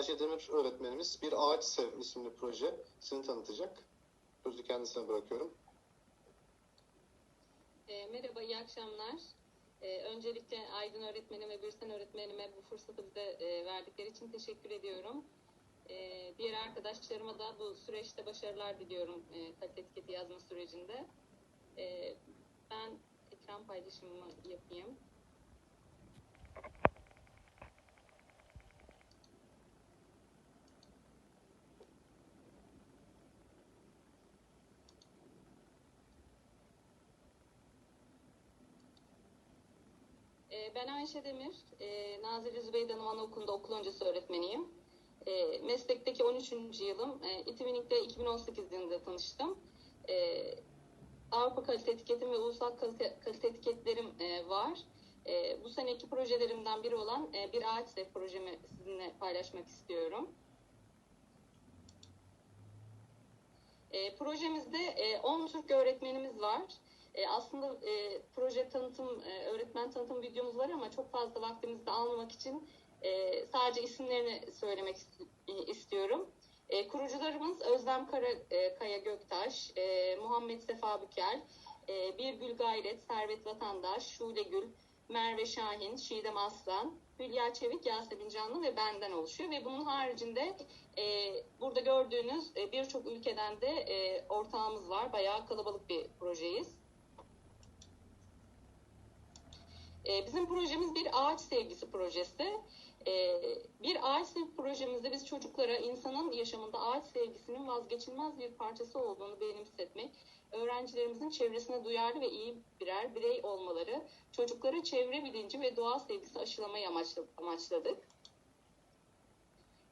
Ayşe Demir öğretmenimiz bir ağaç sev isimli projesini tanıtacak. Sözü kendisine bırakıyorum. E, merhaba, iyi akşamlar. E, öncelikle Aydın öğretmenime ve Birsen öğretmenime bu fırsatı bize e, verdikleri için teşekkür ediyorum. E, diğer arkadaşlarıma da bu süreçte başarılar diliyorum e, kalite etiketi yazma sürecinde. E, ben ekran paylaşımımı yapayım. Ben Ayşe Demir, e, Nazilli Zübeyde Hanım Anaokulu'nda okul öncesi öğretmeniyim. E, Meslekteki 13. yılım. E, İTÜBİNİK'te 2018 yılında tanıştım. E, Avrupa kalite etiketim ve ulusal kalite, kalite etiketlerim e, var. E, Bu seneki projelerimden biri olan e, bir ağaç sev projemi sizinle paylaşmak istiyorum. E, projemizde e, 10 Türk öğretmenimiz var. E, aslında e, proje tanıtım, e, öğretmen tanıtım videomuz var ama çok fazla vaktimizi de almamak için e, sadece isimlerini söylemek e, istiyorum. E, kurucularımız Özlem Kara, e, Göktaş, e, Muhammed Sefa Büker, e, Birgül Gayret, Servet Vatandaş, Şule Gül, Merve Şahin, Şidem Aslan, Hülya Çevik, Yasemin Canlı ve benden oluşuyor. Ve bunun haricinde e, burada gördüğünüz e, birçok ülkeden de e, ortağımız var. Bayağı kalabalık bir projeyiz. E, bizim projemiz bir ağaç sevgisi projesi. E, bir ağaç sevgi projemizde biz çocuklara insanın yaşamında ağaç sevgisinin vazgeçilmez bir parçası olduğunu benimsetmek, öğrencilerimizin çevresine duyarlı ve iyi birer birey olmaları, çocuklara çevre bilinci ve doğa sevgisi aşılamayı amaçla- amaçladık.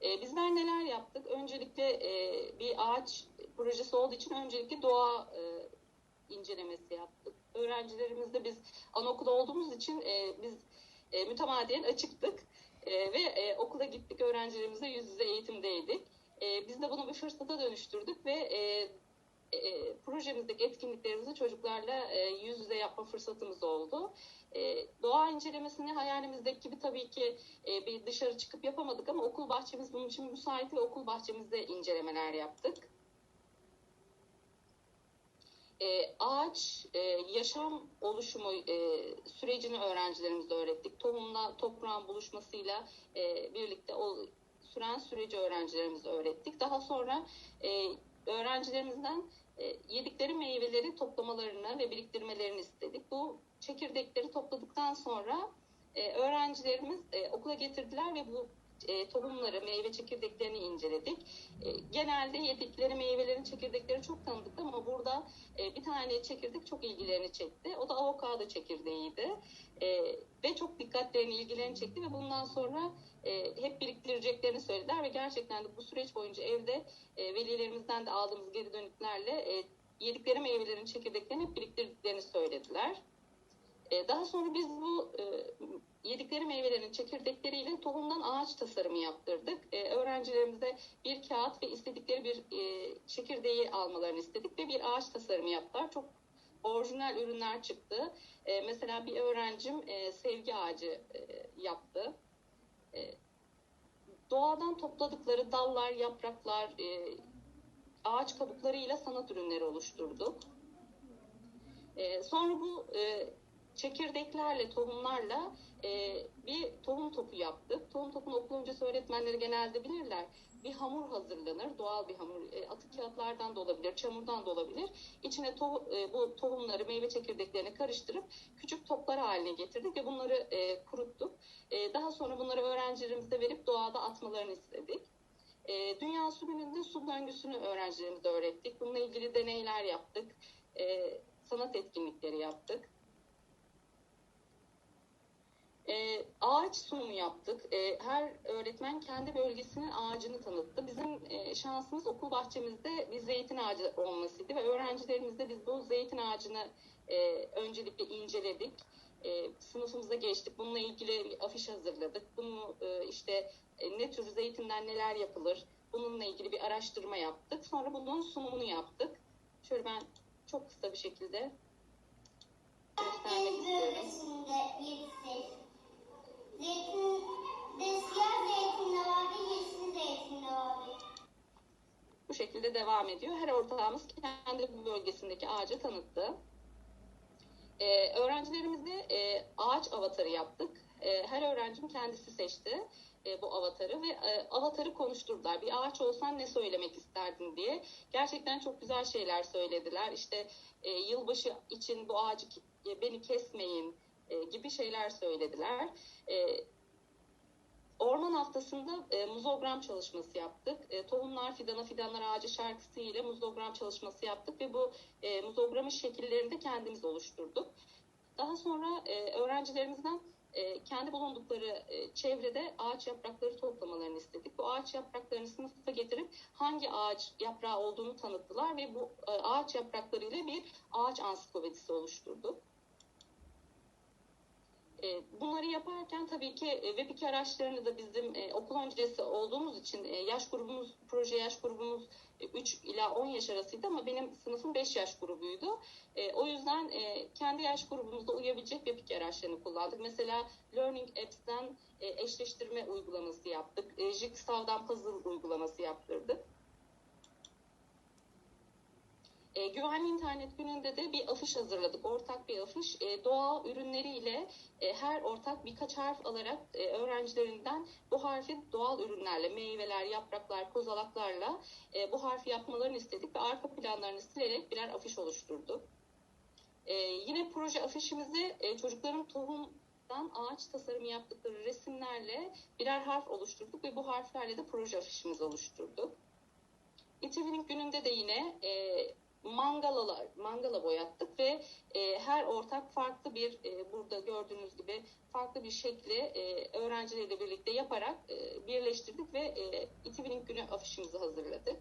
E, bizler neler yaptık? Öncelikle e, bir ağaç projesi olduğu için öncelikle doğa e, incelemesi yaptık. Öğrencilerimizde biz anaokulu olduğumuz için e, biz e, mütemadiyen açıktık E, ve e, okula gittik öğrencilerimizle yüz yüze eğitimdeydik. E, biz de bunu bir fırsata dönüştürdük ve e, e, projemizdeki etkinliklerimizi çocuklarla e, yüz yüze yapma fırsatımız oldu. E, doğa incelemesini hayalimizdeki gibi tabii ki e, bir dışarı çıkıp yapamadık ama okul bahçemiz bunun için müsait ve okul bahçemizde incelemeler yaptık. E, ağaç e, yaşam oluşumu e, sürecini öğrencilerimize öğrettik. Tohumla toprağın buluşmasıyla e, birlikte o süren süreci öğrencilerimize öğrettik. Daha sonra e, öğrencilerimizden e, yedikleri meyveleri toplamalarını ve biriktirmelerini istedik. Bu çekirdekleri topladıktan sonra e, öğrencilerimiz e, okula getirdiler ve bu e, tohumları, meyve çekirdeklerini inceledik. E, genelde yedikleri meyvelerin çekirdekleri çok tanıdık ama burada e, bir tane çekirdek çok ilgilerini çekti. O da avokado çekirdeğiydi. E, ve çok dikkatlerini, ilgilerini çekti ve bundan sonra e, hep biriktireceklerini söylediler ve gerçekten de bu süreç boyunca evde e, velilerimizden de aldığımız geri dönüklerle e, yedikleri meyvelerin çekirdeklerini hep biriktirdiklerini söylediler. E, daha sonra biz bu e, yedikleri meyvelerin çekirdekleriyle tohumdan ağaç tasarımı yaptırdık. E, öğrencilerimize bir kağıt ve istedikleri bir e, çekirdeği almalarını istedik ve bir ağaç tasarımı yaptılar. Çok orijinal ürünler çıktı. E, mesela bir öğrencim e, sevgi ağacı e, yaptı. E, doğadan topladıkları dallar, yapraklar, e, ağaç kabuklarıyla sanat ürünleri oluşturduk. E, sonra bu e, çekirdeklerle, tohumlarla e, bir tohum topu yaptık. Tohum topunu okul öğretmenleri genelde bilirler. Bir hamur hazırlanır, doğal bir hamur. E, atık kağıtlardan da olabilir, çamurdan da olabilir. İçine to- e, bu tohumları, meyve çekirdeklerini karıştırıp küçük toplar haline getirdik ve bunları e, kuruttuk. E, daha sonra bunları öğrencilerimize verip doğada atmalarını istedik. E, Dünya Su Günü'nde su döngüsünü öğrencilerimize öğrettik. Bununla ilgili deneyler yaptık. E, sanat etkinlikleri yaptık. E, ağaç sunumu yaptık. E, her öğretmen kendi bölgesinin ağacını tanıttı. Bizim e, şansımız okul bahçemizde bir zeytin ağacı olmasıydı ve öğrencilerimizle biz bu zeytin ağacını e, öncelikle inceledik. E, sınıfımıza geçtik. Bununla ilgili bir afiş hazırladık. Bunu e, işte e, ne tür zeytinden neler yapılır? Bununla ilgili bir araştırma yaptık. Sonra bunun sunumunu yaptık. Şöyle ben çok kısa bir şekilde göstermek istiyorum. Bölgesinde birisi zeytin de siyah zeytin de yeşil şekilde devam ediyor. Her ortağımız kendi bölgesindeki ağacı tanıttı. Ee, öğrencilerimize e, ağaç avatarı yaptık. E, her öğrencim kendisi seçti e, bu avatarı ve e, avatarı konuşturdular. Bir ağaç olsan ne söylemek isterdin diye. Gerçekten çok güzel şeyler söylediler. İşte e, yılbaşı için bu ağacı e, beni kesmeyin e, gibi şeyler söylediler. E, Orman haftasında e, muzogram çalışması yaptık. E, tohumlar fidana, fidanlar ağacı şarkısı ile muzogram çalışması yaptık ve bu e, muzogramın şekillerini de kendimiz oluşturduk. Daha sonra e, öğrencilerimizden e, kendi bulundukları e, çevrede ağaç yaprakları toplamalarını istedik. Bu ağaç yapraklarını sınıfa getirip hangi ağaç yaprağı olduğunu tanıttılar ve bu e, ağaç yapraklarıyla bir ağaç ansiklopedisi oluşturduk. E, bunları yaparken tabii ki e, web araçlarını da bizim e, okul öncesi olduğumuz için e, yaş grubumuz, proje yaş grubumuz e, 3 ila 10 yaş arasıydı ama benim sınıfım 5 yaş grubuydu. O yüzden kendi yaş grubumuzda uyabilecek web araçlarını kullandık. Mesela Learning Apps'ten eşleştirme uygulaması yaptık. Jigsaw'dan puzzle uygulaması yaptırdık. E, güvenli internet gününde de bir afiş hazırladık. Ortak bir afiş. E, doğa ürünleriyle e, her ortak birkaç harf alarak e, öğrencilerinden bu harfi doğal ürünlerle, meyveler, yapraklar, kozalaklarla e, bu harfi yapmalarını istedik ve arka planlarını silerek birer afiş oluşturduk. E, yine proje afişimizi e, çocukların tohumdan ağaç tasarımı yaptıkları resimlerle birer harf oluşturduk ve bu harflerle de proje afişimizi oluşturduk. İTV'nin gününde de yine e, mangalalar, mangala boyattık ve e, her ortak farklı bir e, burada gördüğünüz gibi farklı bir şekli e, öğrencileriyle birlikte yaparak e, birleştirdik ve e, İTV'nin günü afişimizi hazırladık.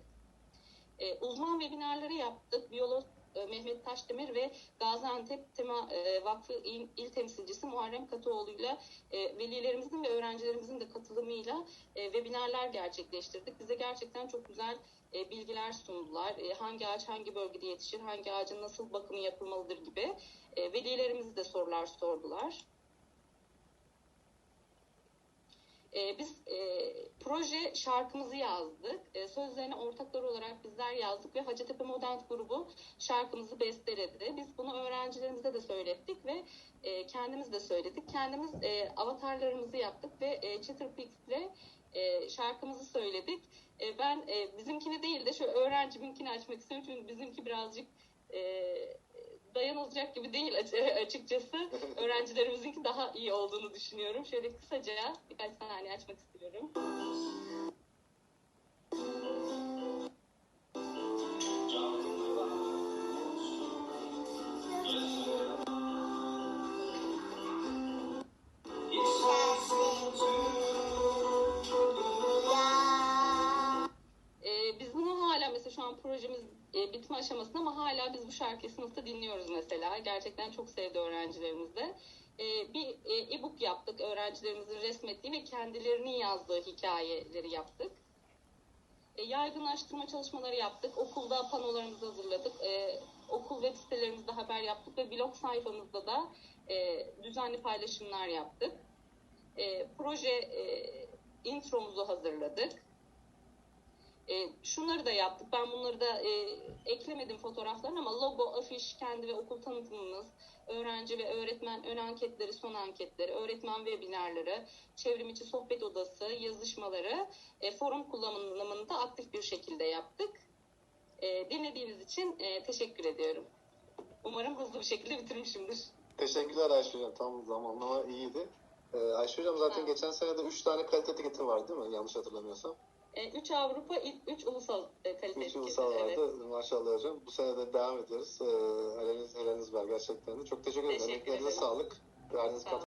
E, uzman webinarları yaptık. Biyolog e, Mehmet Taşdemir ve Gaziantep Tema e, Vakfı İl, İl Temsilcisi Muharrem Katıoğlu'yla e, velilerimizin ve öğrencilerimizin de katılımıyla e, webinarlar gerçekleştirdik. Bize gerçekten çok güzel e, bilgiler sundular. E, hangi ağaç hangi bölgede yetişir, hangi ağacın nasıl bakımı yapılmalıdır gibi e, velilerimiz de sorular sordular. E, biz e, proje şarkımızı yazdık. E, sözlerini ortaklar olarak bizler yazdık ve Hacettepe Modern grubu şarkımızı besteledi. Biz bunu öğrencilerimize de söylettik ve e, kendimiz de söyledik. Kendimiz e, avatarlarımızı yaptık ve e, Chatterpix ile e, şarkımızı söyledik. E, ben e, bizimkini değil de şu öğrenciminkini açmak istiyorum çünkü bizimki birazcık e, dayanılacak gibi değil açıkçası. Öğrencilerimizinki daha iyi olduğunu düşünüyorum. Şöyle kısaca birkaç saniye açmak istiyorum. Projemiz e, bitme aşamasında ama hala biz bu şarkıyı sınıfta dinliyoruz mesela. Gerçekten çok sevdi öğrencilerimiz de. Ee, bir e, e-book yaptık öğrencilerimizin resmettiği ve kendilerinin yazdığı hikayeleri yaptık. E, yaygınlaştırma çalışmaları yaptık. Okulda panolarımızı hazırladık. E, okul web sitelerimizde haber yaptık ve blog sayfamızda da e, düzenli paylaşımlar yaptık. E, proje e, intromuzu hazırladık. E, şunları da yaptık. Ben bunları da e, eklemedim fotoğraflarını ama logo, afiş, kendi ve okul tanıtımımız, öğrenci ve öğretmen ön anketleri, son anketleri, öğretmen webinarları, çevrim içi sohbet odası, yazışmaları, e, forum kullanımını da aktif bir şekilde yaptık. E, dinlediğiniz için e, teşekkür ediyorum. Umarım hızlı bir şekilde bitirmişimdir. Teşekkürler Ayşe Hocam. Tam zamanlama iyiydi. Ee, Ayşe Hocam zaten Ha. geçen sene de 3 tane kalite etiketi vardı değil mi? Yanlış hatırlamıyorsam. 3 Avrupa, 3 ulusal e, kalite 3 etiketi, ulusal vardı. evet. Maşallah hocam. Bu sene de devam ediyoruz. Heleniz, heleniz var gerçekten de. Çok teşekkür ederim. Teşekkür Emeklerinize sağlık. Verdiğiniz Sağ.